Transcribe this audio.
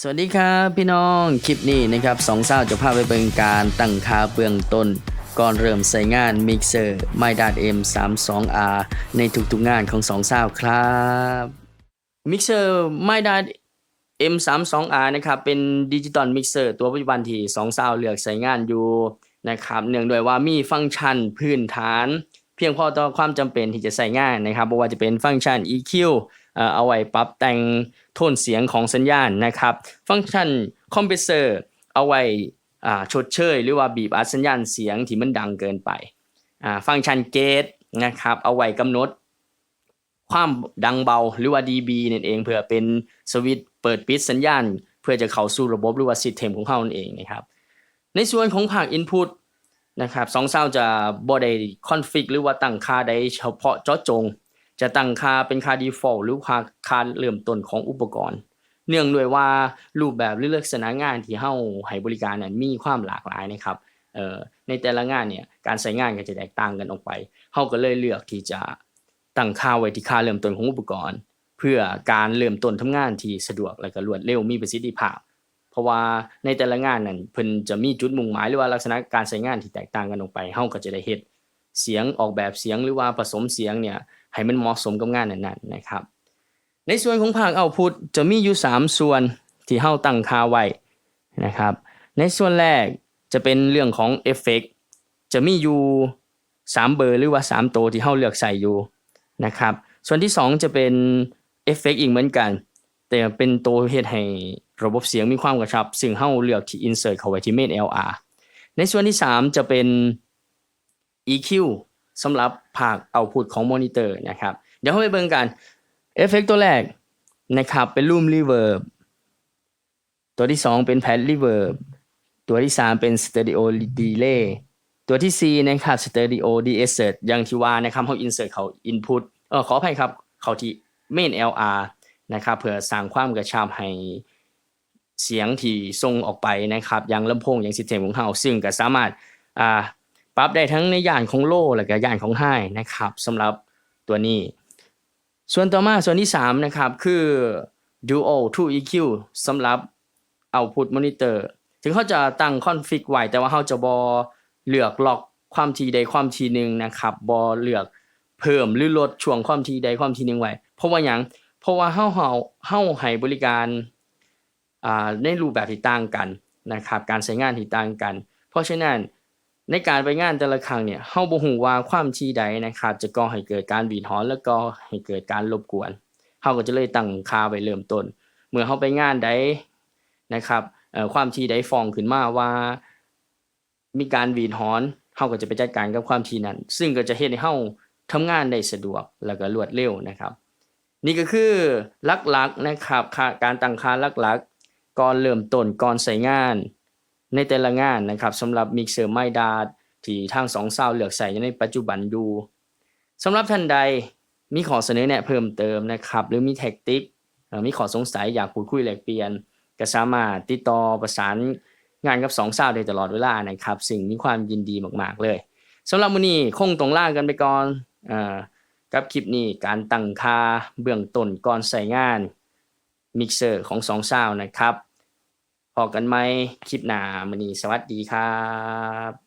สวัสดีครับพี่น้องคลิปนี้นะครับสองสาวจะพาไปเป็นการตั้งค่าเบื้องต้น ก่อนเริ่มใส่งานมิกเซอร์ m y d a t M32R ในทุกๆงานของสองสาวครับมิกเซอร์ m y d a t M32R นะครับเป็นดิจิตอลมิกเซอร์ตัวปัจจุบันที่สองสาวเลือกใส่งานอยู่นะครับเนื่องด้วยว่ามีฟังก์ชันพื้นฐาน เพียงพอต่อความจำเป็นที่จะใส่งานนะครับบ่ว่าจะเป็นฟังก์ชัน EQ เอาไว้ปรับแต่งโทนเสียงของสัญญาณนะครับ ฟังก์ชันคอมเพรสเซอร์เอาไว้ชดเชย หรือว่าบีบอัดสัญญาณเสียงที่มันดังเกินไป ฟังก์ชันเกตนะครับเอาไว้กำหนด ความดังเบาหรือว่า dB นั่นเองเพื่อเป็นสวิตช์เปิดปิดสัญญาณ เพื่อจะเข้าสู่ระบบหรือว่าซิสเต็มของเขานั่นเองนะครับในส่วนของภาค Input นะครับสองเศร้าจะบ่ได้คอนฟิกหรือว่าตั้งค่าใดเฉพาะเจาะจง จะตั้งค่าเป็นค่า default หรือค่าค่าเริ่มต้นของอุปกรณ์ เนื่องด้วยว่ารูปแบบหรือลักษณะงานที่เฮาให้บริการนั้นมีความหลากหลายนะครับเอ่อในแต่ละงานเนี่ยการใช้งานก็จะแตกต่างกันออกไปเฮาก็เลยเลือกที่จะตั้งค่าไว้ที่ค่าเริ่มต้นของอุปกรณ์ เพื่อการเริ่มต้นทำงานที่สะดวกและก็รวดเร็วมีประสิทธิภาพ เพราะว่าในแต่ละงานนั้นเพิ่นจะมีจุดมุ่งหมายหรือว่าลักษณะการใช้งานที่แตกต่างกันออกไปเฮาก็จะได้เฮ็ดเสียงออกแบบเสียงหรือว่าผสมเสียงเนี่ย ให้มันเหมาะสมกับงานนั้นๆนะครับ ในส่วนของภาคเอาพุทจะมีอยู่ 3 ส่วนที่เฮาตั้งค่าไว้นะครับ ในส่วนแรกจะเป็นเรื่องของเอฟเฟกต์จะมีอยู่ 3 เบอร์หรือว่า3ตัวที่เฮาเลือกใส่อยู่นะครับ ส่วนที่ 2 จะเป็นเอฟเฟกต์อีกเหมือนกัน แต่เป็นตัวเฮ็ดให้ระบบเสียงมีความกระชับ ซึ่งเฮาเลือกที่ insert เข้าไว้ที่ main LR ในส่วนที่ 3 จะเป็น EQ สำหรับภาคเอาพุทของมอนิเตอร์นะครับ เดี๋ยวเราไปเบิ่งกันเอฟเฟกต์ตัวแรกนะครับเป็น Room Reverb ตัวที่ 2 เป็น Pad Reverb ตัวที่ 3 เป็น Stereo Delay ตัวที่ 4 นะครับ Stereo De-assert อย่างที่ว่านะครับเขา insert เขา input เออขออภัยครับเขาที่ main LR นะครับเพื่อสร้างความกระชับให้เสียงที่ส่งออกไปนะครับย่างลำโพงย่าง system ของเราซึ่งก็สามารถอ่า ปรับได้ทั้งในย่านของ low และก็ย่านของ high นะครับสำหรับตัวนี้ ส่วนต่อมาส่วนที่ 3 นะครับ คือ Duo 2 EQ สำหรับ Output Monitor ถึงเขาจะตั้งคอนฟิกไว้แต่ว่าเขาจะบอเลือกล็อกความถี่ใดความถี่หนึ่งนะครับบอเลือกเพิ่มหรือลดช่วงความถี่ใดความถี่หนึ่งไว้เพราะว่าอย่างเพราะว่าเฮาเฮาเฮาให้บริการอ่าในรูปแบบที่ต่างกันนะครับ การใช้งานที่ต่างกัน เพราะฉะนั้น ในการไปงานแต่ละครั้งเนี่ยเฮาบ่ฮู้ว่าความถี่ใดนะครับจะก่อให้เกิดการบีดฮอนแล้วก็ให้เกิดการรบกวนเฮาก็จะเลยตั้งค่าไว้เริ่มต้น เมื่อเฮาไปงานใดนะครับเอ่อความถี่ใดฟ้องขึ้นมาว่า มีการบีดฮอนเฮาก็จะไปจัดการกับความถี่นั้น ซึ่งก็จะเฮ็ดให้เฮาทำงานได้สะดวกแล้วก็รวดเร็วนะครับ นี่ก็คือหลักๆนะครับการตั้งค่าหลักๆก่อนเริ่มต้นก่อนใช้งาน ในแต่ละงานนะครับสำหรับมิกเซอร์ไมดาที่ทางสองสาวเลือกใส่ในปัจจุบันอยู่สำหรับท่านใดมีขอเสนอแนะเพิ่มเติมนะครับ หรือมีแท็กติกเอ่อมีขอสงสัยอยากพูดคุยแลกเปลี่ยน ก็สามารถติดต่อประสานงานกับสองสาวได้ตลอดเวลานะครับซึ่งมีความยินดีมากๆเลยสำหรับมื้อนี้คงต้องล่ากันไปก่อนอ่ากับคลิปนี้การตั้งค่าเบื้องต้นก่อนใส่งานมิกเซอร์ของสองสาวนะครับ พอกันไหมคลิปหน้ามื้อนี้สวัสดีครับ